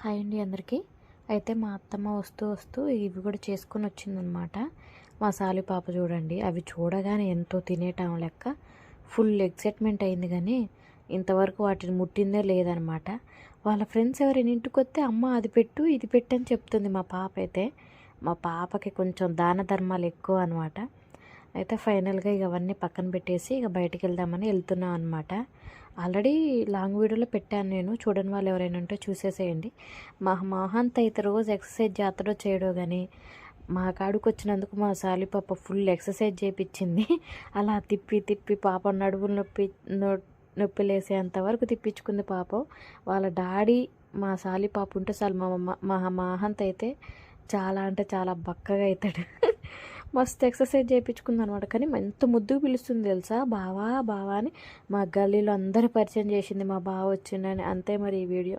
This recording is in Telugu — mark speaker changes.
Speaker 1: హాయ్ అండి అందరికీ. అయితే మా అత్తమ్మ వస్తూ వస్తూ ఇవి కూడా చేసుకొని వచ్చిందనమాట మా సాలి పాప చూడండి అవి చూడగానే ఎంతో తినేటం లెక్క. ఫుల్ ఎక్సైట్మెంట్ అయింది కానీ ఇంతవరకు వాటిని ముట్టిందే లేదనమాట వాళ్ళ ఫ్రెండ్స్ ఎవరైనా ఇంటికి వస్తే అమ్మ అది పెట్టు ఇది పెట్టు అని చెప్తుంది మా పాప అయితే. మా పాపకి కొంచెం దాన ధర్మాలు ఎక్కువ అనమాట అయితే ఫైనల్గా ఇక అవన్నీ పక్కన పెట్టేసి ఇక బయటికి వెళ్దామని వెళ్తున్నాం అనమాట ఆల్రెడీ లాంగ్ వీడియోలో పెట్టాను నేను. చూడని వాళ్ళు ఎవరైనా ఉంటే చూసేసేయండి. మా మహాంత్ అయితే రోజు ఎక్సర్సైజ్ జాతర చేయడో కానీ మా కాడికి వచ్చినందుకు మా సాలి పాప ఫుల్ ఎక్సర్సైజ్ చేయించింది అలా తిప్పి తిప్పి పాప నడువులు నొప్పి నొప్పి లేసేంత వరకు తిప్పించుకుంది పాపం. వాళ్ళ డాడీ మా సాలి పాప ఉంటే చాలు మా మమ్మ- మా అయితే చాలా అంటే చాలా బక్కగా అవుతాడు మస్తు ఎక్సర్సైజ్ చేయించుకుంది అనమాట కానీ ఎంత ముద్దుకు పిలుస్తుంది తెలుసా? బావా బావా అని మా గల్లీలో అందరూ పరిచయం చేసింది మా బావ వచ్చిండని. అంతే మరి ఈ వీడియో.